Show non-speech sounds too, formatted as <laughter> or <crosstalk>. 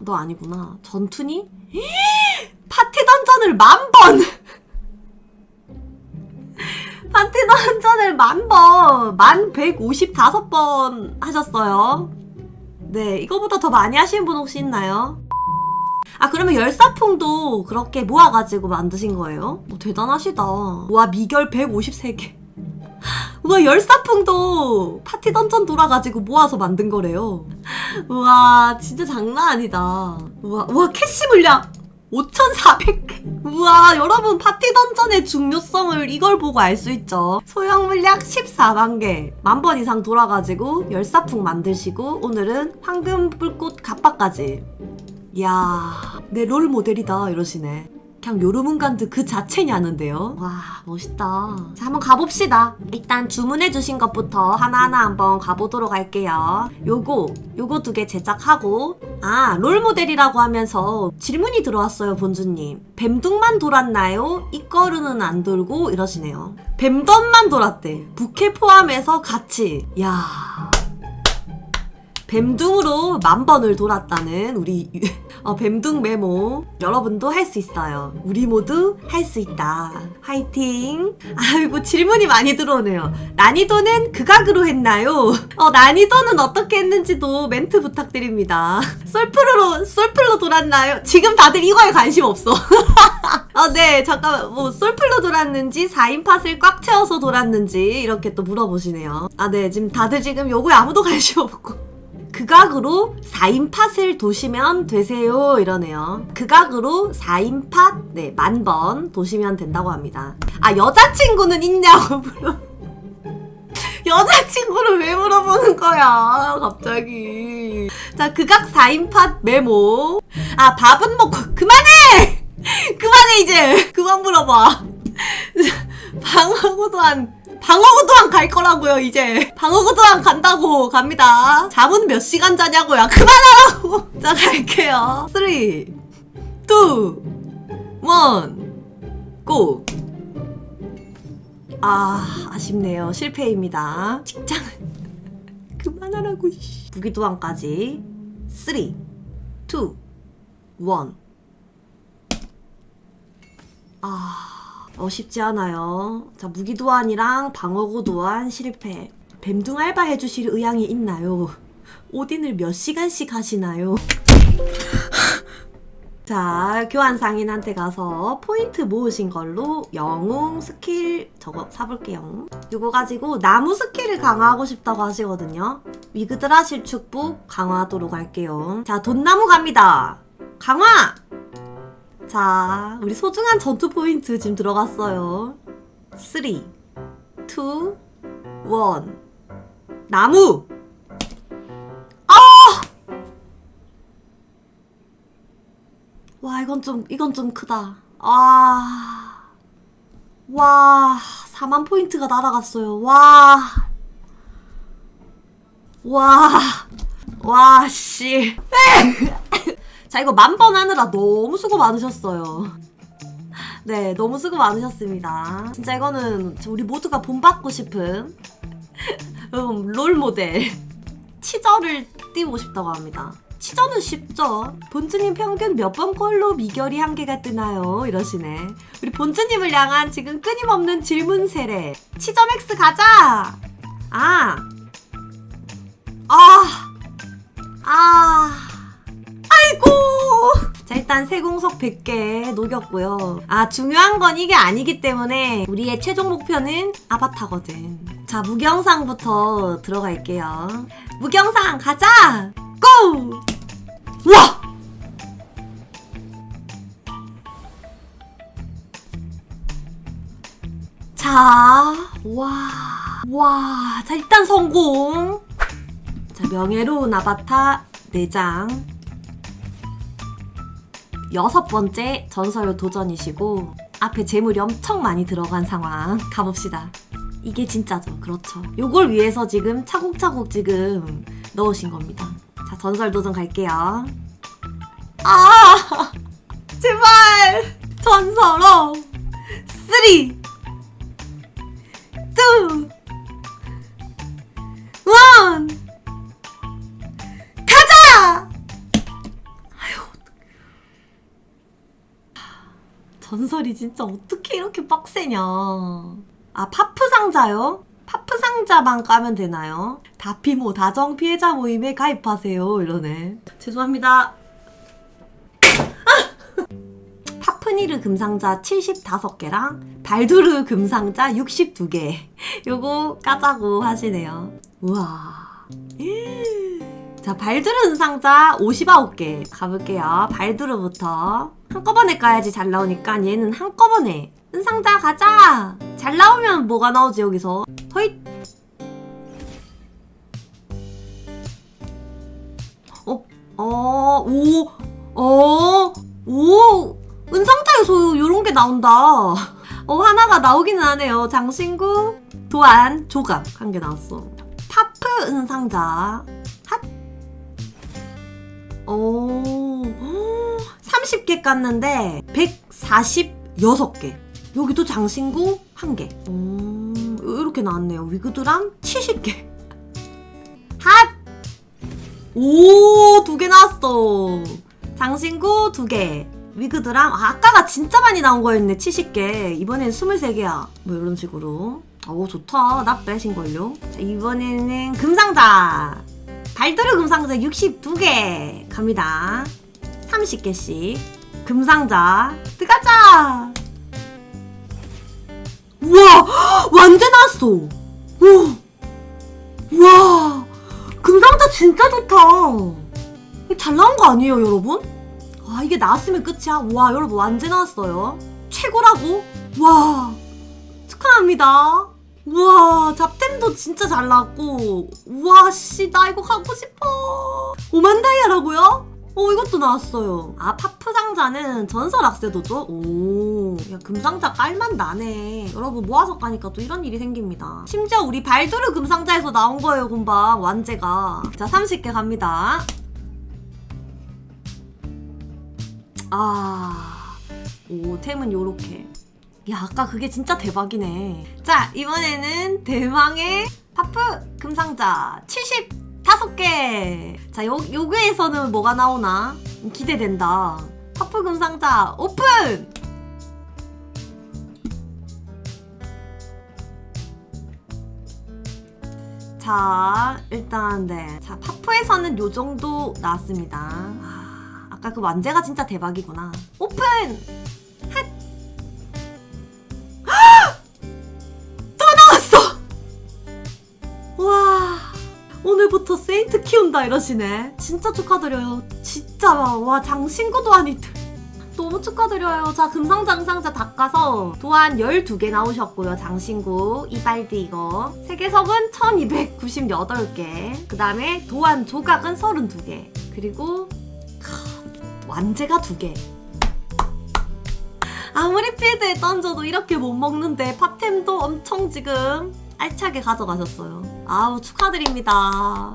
너 아니구나. 전투니? <gasps> 파티 던전을 만 번! <laughs> 파티 던전을 만 번! 만 155번 하셨어요. 네, 이거보다 더 많이 하시는 분 혹시 있나요? 아, 그러면 열사풍도 그렇게 모아가지고 만드신 거예요? 뭐 대단하시다. 와, 미결 153개. 우와, 열사풍도 파티 던전 돌아가지고 모아서 만든 거래요. 우와, 진짜 장난 아니다. 우와, 우와, 캐시 물량 5,400개. 우와, 여러분, 파티 던전의 중요성을 이걸 보고 알 수 있죠. 소형 물약 14만 개. 만 번 이상 돌아가지고 열사풍 만드시고, 오늘은 황금 불꽃 갑바까지. 이야, 내 롤 모델이다, 이러시네. 그냥 요르문간드 그 자체냐는데요. 와, 멋있다. 자, 한번 가봅시다. 일단 주문해주신 것부터 하나하나 한번 가보도록 할게요. 요거, 요거 두 개 제작하고, 아, 롤 모델이라고 하면서 질문이 들어왔어요, 본주님. 뱀둥만 돌았나요? 이거르는 안 돌고 이러시네요. 뱀던만 돌았대. 부캐 포함해서 같이. 야 뱀둥으로 만 번을 돌았다는 우리 <laughs> 어, 뱀둥 메모 여러분도 할 수 있어요. 우리 모두 할 수 있다. 화이팅! 아이고 질문이 많이 들어오네요. 난이도는 극악으로 했나요? 어, 난이도는 어떻게 했는지도 멘트 부탁드립니다. 솔플로 솔플로 돌았나요? 지금 다들 이거에 관심 없어. 아, <laughs> 네, 잠깐만, 뭐, 솔플로 돌았는지, 4인 팟을 꽉 채워서 돌았는지, 이렇게 또 물어보시네요. 아, 네, 지금 다들 지금 요거에 아무도 관심 없고. 극악으로 4인 팟을 도시면 되세요 이러네요. 극악으로 4인 팟, 네, 만 번 도시면 된다고 합니다. 아, 여자친구는 있냐고 물어. <laughs> 여자친구를 왜 물어보는 거야, 갑자기. 자, 극악 4인 팟 메모. 아, 밥은 먹고, 그만해! <laughs> 그만해, 이제! 그만 물어봐. <laughs> 방어구도 한, 방어구도한 갈 거라고요, 이제. 방어구도한 간다고 갑니다. 잠은 몇 시간 자냐고요. 그만하라고! <laughs> 자, 갈게요. 3, 2, 1, 고! 아, 아쉽네요. 실패입니다. 직장은 <laughs> 그만하라고. 씨. 무기도항까지 3, 2, 1. 아, 어, 쉽지 않아요. 자, 무기도환이랑 방어구도환 실패. 뱀둥 알바 해주실 의향이 있나요? 오딘을 몇 시간씩 하시나요? <laughs> 자, 교환 상인한테 가서 포인트 모으신 걸로 영웅 스킬 저거 사볼게요. 이거 가지고 나무 스킬을 강화하고 싶다고 하시거든요. 위그드라 실 축복 강화하도록 할게요. 자, 돈나무 갑니다. 강화! 자, 우리 소중한 전투 포인트 지금 들어갔어요. 3, 2, 1. 나무! 와, 이건 좀, 이건 좀 크다. 아. 와, 4만 포인트가 날아갔어요. 와. 와. 와, 씨. <laughs> 자, 이거 만 번 하느라 너무 수고 많으셨어요. <laughs> 네, 너무 수고 많으셨습니다. 진짜 이거는 우리 모두가 본받고 싶은 <laughs> 음, 롤 모델. <laughs> 치저를 띄우고 싶다고 합니다. 치저는 쉽죠. 본주님 평균 몇 번 꼴로 미결이 한 개가 뜨나요? 이러시네. 우리 본주님을 향한 지금 끊임없는 질문 세례. 치저 맥스 가자! 아! 아! 자, 일단 세공석 100개 녹였고요. 아, 중요한 건 이게 아니기 때문에 우리의 최종 목표는 아바타거든. 자, 무경상부터 들어갈게요. 무경상 가자! 고! 와! 자, 와, 와, 자, 일단 성공. 자, 명예로운 아바타 4장. 여섯 번째 전설 도전이시고, 앞에 재물이 엄청 많이 들어간 상황. 가봅시다. 이게 진짜죠. 그렇죠. 요걸 위해서 지금 차곡차곡 지금 넣으신 겁니다. 자, 전설 도전 갈게요. 아! <laughs> 제발! 전설어! 3! 2! 1! 전설이 진짜 어떻게 이렇게 빡세냐. 아, 파프 상자요? 파프 상자만 까면 되나요? 다피모 다정 피해자 모임에 가입하세요. 이러네. 죄송합니다. 파프니르 금상자 75개랑 발두르 금상자 62개. 요거 까자고 하시네요. 우와. 자, 발두르 은상자 59개 가볼게요. 발두르부터. 한꺼번에 까야지 잘 나오니까 얘는 한꺼번에. 은상자 가자! 잘 나오면 뭐가 나오지, 여기서? 허잇! 어, 어, 오, 어, 오, 은상자에서 요런 게 나온다. 어, 하나가 나오기는 하네요. 장신구, 도안, 조각 한 개 나왔어. 파프 은상자. 핫. 오, 30개 깠는데 146개. 여기도 장신구 한 개. 오, 이렇게 나왔네요. 위그드람 70개. <laughs> 핫! 오, 두 개 나왔어. 장신구 두 개. 위그드랑 아, 아까가 진짜 많이 나온 거였네 70개 이번엔 23개야 뭐 이런 식으로 오 좋다 나 빼신걸요 자, 이번에는 금상자 발도르 금상자 62개 갑니다 30개씩. 금상자 들어가자! 우와! 완전 나왔어! 우와! 금상자 진짜 좋다! 잘 나온 거 아니에요 여러분? 아 이게 나왔으면 끝이야. 와 여러분 완전 나왔어요. 최고라고? 와! 축하합니다. 우와 잡템도 진짜 잘 나왔고. 우와 씨 나 이거 갖고 싶어. 5만 다이아라고요? 어 이것도 나왔어요. 아 파프 상자는 전설 악세도죠? 오 야 금상자 깔만 나네. 여러분 모아서 까니까 또 이런 일이 생깁니다. 심지어 우리 발두르 금상자에서 나온 거예요 금방. 완제가. 자 30개 갑니다. 아, 오, 템은 요렇게. 야, 아까 그게 진짜 대박이네. 자, 이번에는 대망의 파프 금상자 75개. 자, 요, 요괴에서는 뭐가 나오나? 기대된다. 파프 금 상자 오픈! 자, 일단, 네. 자, 파프에서는 요 정도 나왔습니다. 아, 아까 그 완제가 진짜 대박이구나. 오픈! 오늘부터 세인트 키운다 이러시네. 진짜 축하드려요. 진짜, 와, 장신구도 아니들. 너무 축하드려요. 자, 금상장상자 닦아서 도안 12개 나오셨고요. 장신구, 이발디 이거. 세계석은 1298개. 그 다음에 도안 조각은 32개. 그리고 크, 완제가 2개. 아무리 필드에 던져도 이렇게 못 먹는데 팝템도 엄청 지금 알차게 가져가셨어요. 아우 축하드립니다.